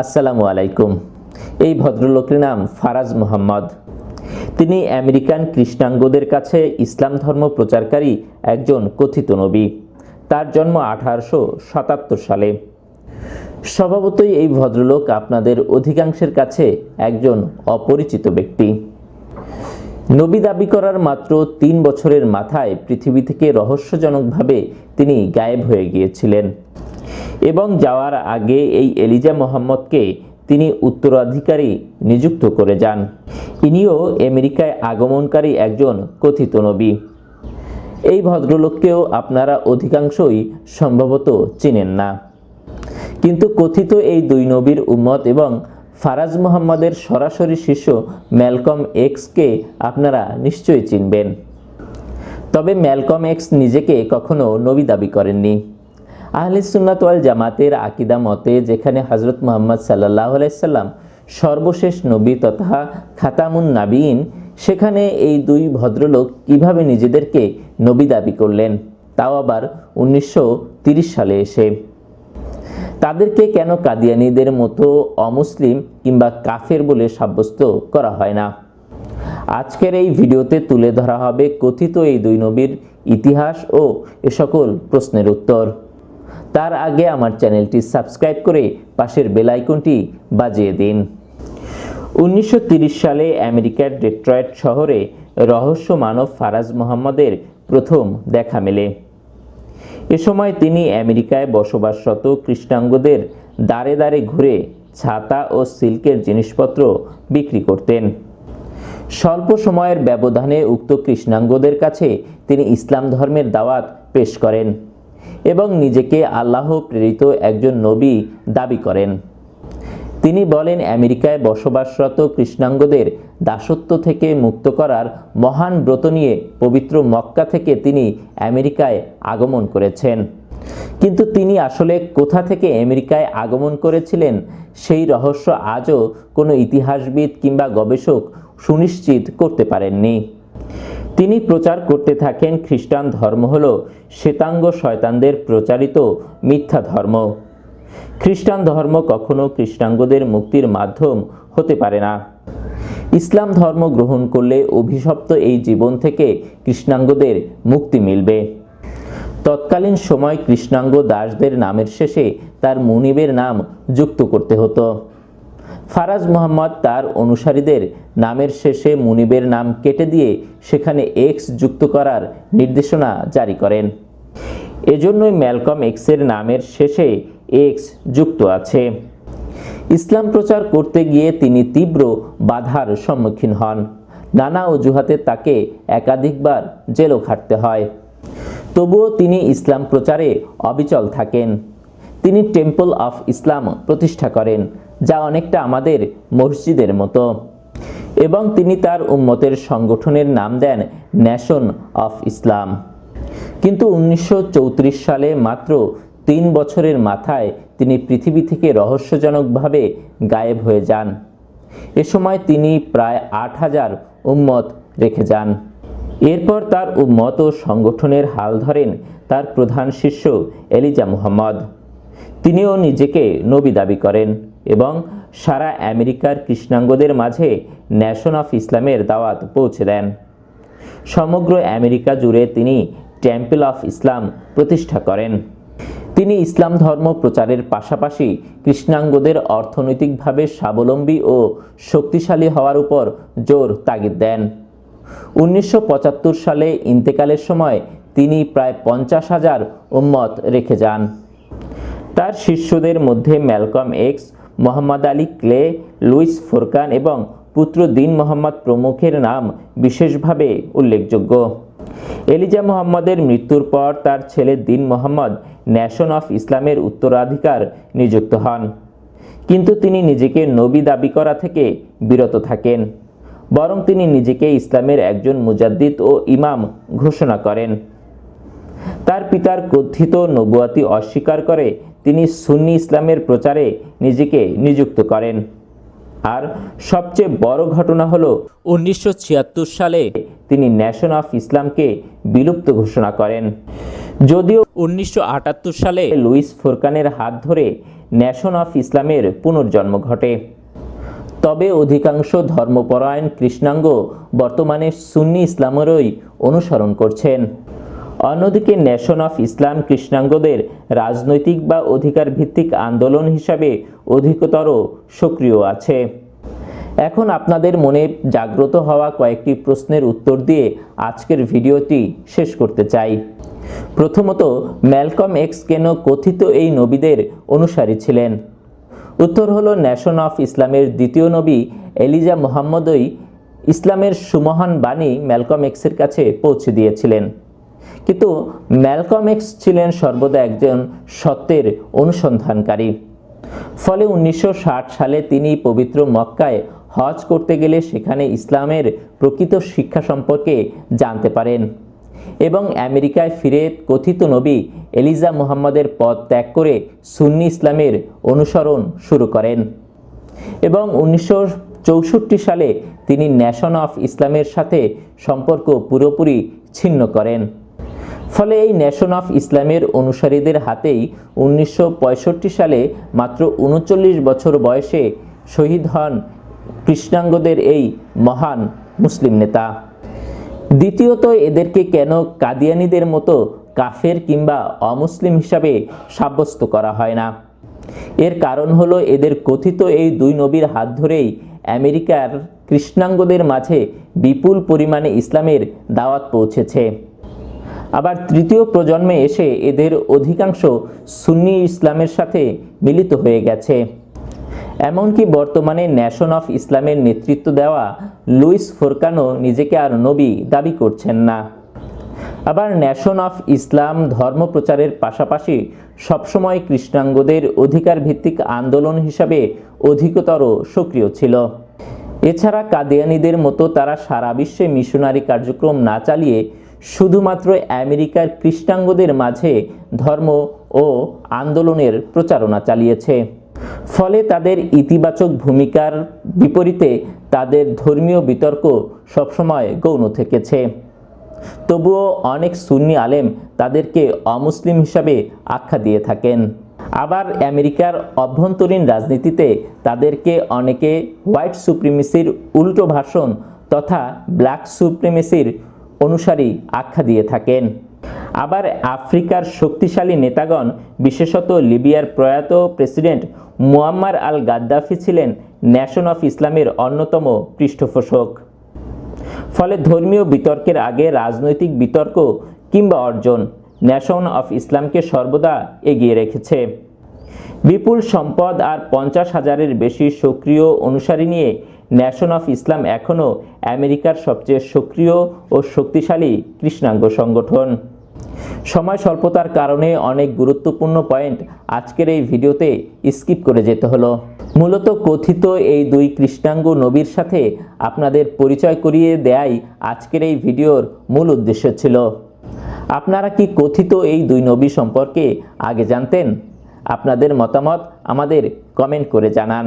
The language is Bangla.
আসসালামু আলাইকুম। এই ভদ্রলোকের নাম ফারাজ মোহাম্মদ। তিনি আমেরিকান কৃষ্ণাঙ্গদের কাছে ইসলাম ধর্ম প্রচারকারী একজন কথিত নবী। তার জন্ম আঠারোশো সাতাত্তর সালে। স্বভাবতই এই ভদ্রলোক আপনাদের অধিকাংশের কাছে একজন অপরিচিত ব্যক্তি। নবী দাবি করার মাত্র তিন বছরের মাথায় পৃথিবী থেকে রহস্যজনকভাবে তিনি গায়েব হয়ে গিয়েছিলেন। এবং যাওয়ার আগে এই এলিজা মোহাম্মদকে তিনি উত্তরাধিকারী নিযুক্ত করে যান। ইনিও আমেরিকায় আগমনকারী একজন কথিত নবী। এই ভদ্রলোককেও আপনারা অধিকাংশই সম্ভবত চিনেন না। কিন্তু কথিত এই দুই নবীর উম্মত এবং ফারাজ মোহাম্মদের সরাসরি শিষ্য ম্যালকম এক্সকে আপনারা নিশ্চয়ই চিনবেন। তবে ম্যালকম এক্স নিজেকে কখনো নবী দাবি করেননি। আহলে সুন্নাত ওয়াল জামাতের আকিদা মতে যেখানে হজরত মোহাম্মদ সাল্লাহ আলাইসাল্লাম সর্বশেষ নবী তথা খাতামুন নাবিন সেখানে এই দুই ভদ্রলোক কীভাবে নিজেদেরকে নবী দাবি করলেন, তাও আবার উনিশশো সালে এসে। তাদেরকে কেন কাদিয়ানিদের মতো অমুসলিম কিংবা কাফের বলে সাব্যস্ত করা হয় না? আজকের এই ভিডিওতে তুলে ধরা হবে কথিত এই দুই নবীর ইতিহাস ও এ সকল প্রশ্নের উত্তর। তার আগে আমার চ্যানেলটি সাবস্ক্রাইব করে পাশের বেল আইকনটি বাজিয়ে দিন। উনিশশো সালে আমেরিকার ডেট্রয়েট শহরে রহস্য মানব ফারাজ মোহাম্মদের প্রথম দেখা মেলে। এ সময় তিনি আমেরিকায় বসবাসরত কৃষ্ণাঙ্গদের দাঁড়ে দাঁড়ে ঘুরে ছাতা ও সিল্কের জিনিসপত্র বিক্রি করতেন। স্বল্প সময়ের ব্যবধানে উক্ত কৃষ্ণাঙ্গদের কাছে তিনি ইসলাম ধর্মের দাওয়াত পেশ করেন। এবং নিজেকে আল্লাহ প্রেরিত একজন নবী দাবি করেন। তিনি বলেন, আমেরিকায় বসবাসরত কৃষ্ণাঙ্গদের দাসত্ব থেকে মুক্ত করার মহান ব্রত নিয়ে পবিত্র মক্কা থেকে তিনি আমেরিকায় আগমন করেছেন। কিন্তু তিনি আসলে কোথা থেকে আমেরিকায় আগমন করেছিলেন সেই রহস্য আজও কোনো ইতিহাসবিদ কিংবা গবেষক সুনিশ্চিত করতে পারেননি। তিনি প্রচার করতে থাকেন খ্রিস্টান ধর্ম হল শ্বেতাঙ্গ শয়তানদের প্রচারিত মিথ্যা ধর্ম। খ্রিস্টান ধর্ম কখনো কৃষ্ণাঙ্গদের মুক্তির মাধ্যম হতে পারে না। ইসলাম ধর্ম গ্রহণ করলে অভিশপ্ত এই জীবন থেকে কৃষ্ণাঙ্গদের মুক্তি মিলবে। তৎকালীন সময় কৃষ্ণাঙ্গ দাসদের নামের শেষে তার মুনিবের নাম যুক্ত করতে হতো। ফারাজ মোহাম্মদ তার অনুসারীদের নামের শেষে মুনিবের নাম কেটে দিয়ে সেখানে এক্স যুক্ত করার নির্দেশনা জারি করেন। এজন্যই ম্যালকম এক্সের নামের শেষে এক্স যুক্ত আছে। ইসলাম প্রচার করতে গিয়ে তিনি তীব্র বাধার সম্মুখীন হন। নানা অজুহাতে তাকে একাধিকবার জেলও খাটতে হয়। তবুও তিনি ইসলাম প্রচারে অবিচল থাকেন। তিনি টেম্পল অফ ইসলাম প্রতিষ্ঠা করেন। যা অনেকটা আমাদের মসজিদের মতো। এবং তিনি তার উম্মতের সংগঠনের নাম দেন ন্যাশন অফ ইসলাম কিন্তু উনিশশো চৌত্রিশ সালে মাত্র তিন বছরের মাথায় তিনি পৃথিবী থেকে রহস্যজনকভাবে গায়েব হয়ে যান। এ সময় তিনি প্রায় আট হাজার উম্মত রেখে যান। এরপর তার উম্মত ও সংগঠনের হাল ধরেন তার প্রধান শিষ্য এলিজা মুহাম্মদ। তিনিও নিজেকে নবী দাবি করেন। এবং সারা আমেরিকার কৃষ্ণাঙ্গদের মাঝে ন্যাশন অফ ইসলামের দাওয়াত পৌঁছে দেন। সমগ্র আমেরিকা জুড়ে তিনি টেম্পল অফ ইসলাম প্রতিষ্ঠা করেন। তিনি ইসলাম ধর্ম প্রচারের পাশাপাশি কৃষ্ণাঙ্গদের অর্থনৈতিকভাবে স্বাবলম্বী ও শক্তিশালী হওয়ার উপর জোর তাগিদ দেন। উনিশশো পঁচাত্তর সালে ইন্তেকালের সময় তিনি প্রায় পঞ্চাশ হাজার উম্মত রেখে যান। তার শিষ্যদের মধ্যে Malcolm X Muhammad Ali Clay, Louis Farrakhan এবং পুত্র দিন মোহাম্মদ প্রমুখের নাম বিশেষভাবে উল্লেখযোগ্য। এলিজা মোহাম্মদের মৃত্যুর পর তার ছেলে দিন মোহাম্মদ ন্যাশন অফ ইসলামের উত্তরাধিকার নিযুক্ত হন। কিন্তু তিনি নিজেকে নবী দাবি করা থেকে বিরত থাকেন। বরং তিনি নিজেকে ইসলামের একজন মুজাদ্দিদ ও ইমাম ঘোষণা করেন। তার পিতার কথিত নবুয়াতি অস্বীকার করে তিনি সুন্নি ইসলামের প্রচারে নিজেকে নিযুক্ত করেন। আর সবচেয়ে বড় ঘটনা হলো উনিশশো ছিয়াত্তর সালে তিনি ন্যাশন অফ ইসলামকে বিলুপ্ত ঘোষণা করেন। যদিও উনিশশো আটাত্তর সালে লুইস ফোরকানের হাত ধরে ন্যাশন অফ ইসলামের পুনর্জন্ম ঘটে। তবে অধিকাংশ ধর্মপরায়ণ কৃষ্ণাঙ্গ বর্তমানে সুন্নি ইসলামেরই অনুসরণ করছেন। অন্যদিকে ন্যাশন অফ ইসলাম কৃষ্ণাঙ্গদের রাজনৈতিক বা অধিকার ভিত্তিক আন্দোলন হিসাবে অধিকতর সক্রিয় আছে। এখন আপনাদের মনে জাগ্রত হওয়া কয়েকটি প্রশ্নের উত্তর দিয়ে আজকের ভিডিওটি শেষ করতে চাই। প্রথমত, ম্যালকম এক্স কেন কথিত এই নবীদের অনুসারী ছিলেন? উত্তর হল ন্যাশন অফ ইসলামের দ্বিতীয় নবী এলিজা মোহাম্মদই ইসলামের সুমহান বাণী ম্যালকম এক্সের কাছে পৌঁছে দিয়েছিলেন। কিন্তু ম্যালকম এক্স ছিলেন সর্বদা একজন সত্যের অনুসন্ধানকারী। ফলে উনিশশো ষাট সালে তিনি পবিত্র মক্কায় হজ করতে গেলে সেখানে ইসলামের প্রকৃত শিক্ষা সম্পর্কে জানতে পারেন এবং আমেরিকায় ফিরে কথিত নবী এলিজা মুহাম্মদের পদ ত্যাগ করে সুন্নি ইসলামের অনুসরণ শুরু করেন এবং উনিশশো চৌষট্টি সালে তিনি ন্যাশন অফ ইসলামের সাথে সম্পর্ক পুরোপুরি ছিন্ন করেন। ফলে এই ন্যাশন অফ ইসলামের অনুসারীদের হাতেই উনিশশো পঁয়ষট্টি সালে মাত্র উনচল্লিশ বছর বয়সে শহীদ হন কৃষ্ণাঙ্গদের এই মহান মুসলিম নেতা। দ্বিতীয়ত এদেরকে কেন কাদিয়ানিদের মতো কাফের কিংবা অমুসলিম হিসাবে সাব্যস্ত করা হয় না? এর কারণ হলো এদের কথিত এই দুই নবীর হাত ধরেই আমেরিকার কৃষ্ণাঙ্গদের মাঝে বিপুল পরিমাণে ইসলামের দাওয়াত পৌঁছেছে। আবার তৃতীয় প্রজন্মে এসে এদের অধিকাংশ সুন্নি ইসলামের সাথে মিলিত হয়ে গেছে। এমনকি বর্তমানে ন্যাশন অফ ইসলামের নেতৃত্ব দেওয়া লুইস ফোরকানো নিজেকে আর নবী দাবি করছেন না। আবার ন্যাশন অফ ইসলাম ধর্ম প্রচারের পাশাপাশি সবসময় কৃষ্ণাঙ্গদের অধিকার ভিত্তিক আন্দোলন হিসাবে অধিকতর সক্রিয় ছিল। এছাড়া কাদিয়ানিদের মতো তারা সারা বিশ্বে মিশনারি কার্যক্রম না চালিয়ে শুধুমাত্র আমেরিকার কৃষ্ণাঙ্গদের মাঝে ধর্ম ও আন্দোলনের প্রচারণা চালিয়েছে। ফলে তাদের ইতিবাচক ভূমিকার বিপরীতে তাদের ধর্মীয় বিতর্ক সবসময় গৌণ থেকেছে। তবুও অনেক সুন্নি আলেম তাদেরকে অমুসলিম হিসাবে আখ্যা দিয়ে থাকেন। আবার আমেরিকার অভ্যন্তরীণ রাজনীতিতে তাদেরকে অনেকে হোয়াইট সুপ্রিমেসির উল্টো ভাষণ তথা ব্ল্যাক সুপ্রিমেসির অনুসারী আখ্যা দিয়ে থাকেন। আবার আফ্রিকার শক্তিশালী নেতাগণ, বিশেষত লিবিয়ার প্রয়াত প্রেসিডেন্ট মুয়াম্মার আল গাদ্দাফি ছিলেন ন্যাশন অফ ইসলামের অন্যতম পৃষ্ঠপোষক। ফলে ধর্মীয় বিতর্কের আগে রাজনৈতিক বিতর্ক কিংবা অর্জন ন্যাশন অফ ইসলামকে সর্বদা এগিয়ে রেখেছে। বিপুল সম্পদ আর পঞ্চাশ হাজারের বেশি সক্রিয় অনুসারী নিয়ে ন্যাশন অফ ইসলাম এখনও আমেরিকার সবচেয়ে সক্রিয় ও শক্তিশালী কৃষ্ণাঙ্গ সংগঠন। সময় স্বল্পতার কারণে অনেক গুরুত্বপূর্ণ পয়েন্ট আজকের এই ভিডিওতে স্কিপ করে যেতে হলো। মূলত কথিত এই দুই কৃষ্ণাঙ্গ নবীর সাথে আপনাদের পরিচয় করিয়ে দেয়াই আজকের এই ভিডিওর মূল উদ্দেশ্য ছিল। আপনারা কি কথিত এই দুই নবী সম্পর্কে আগে জানতেন? আপনাদের মতামত আমাদের কমেন্ট করে জানান।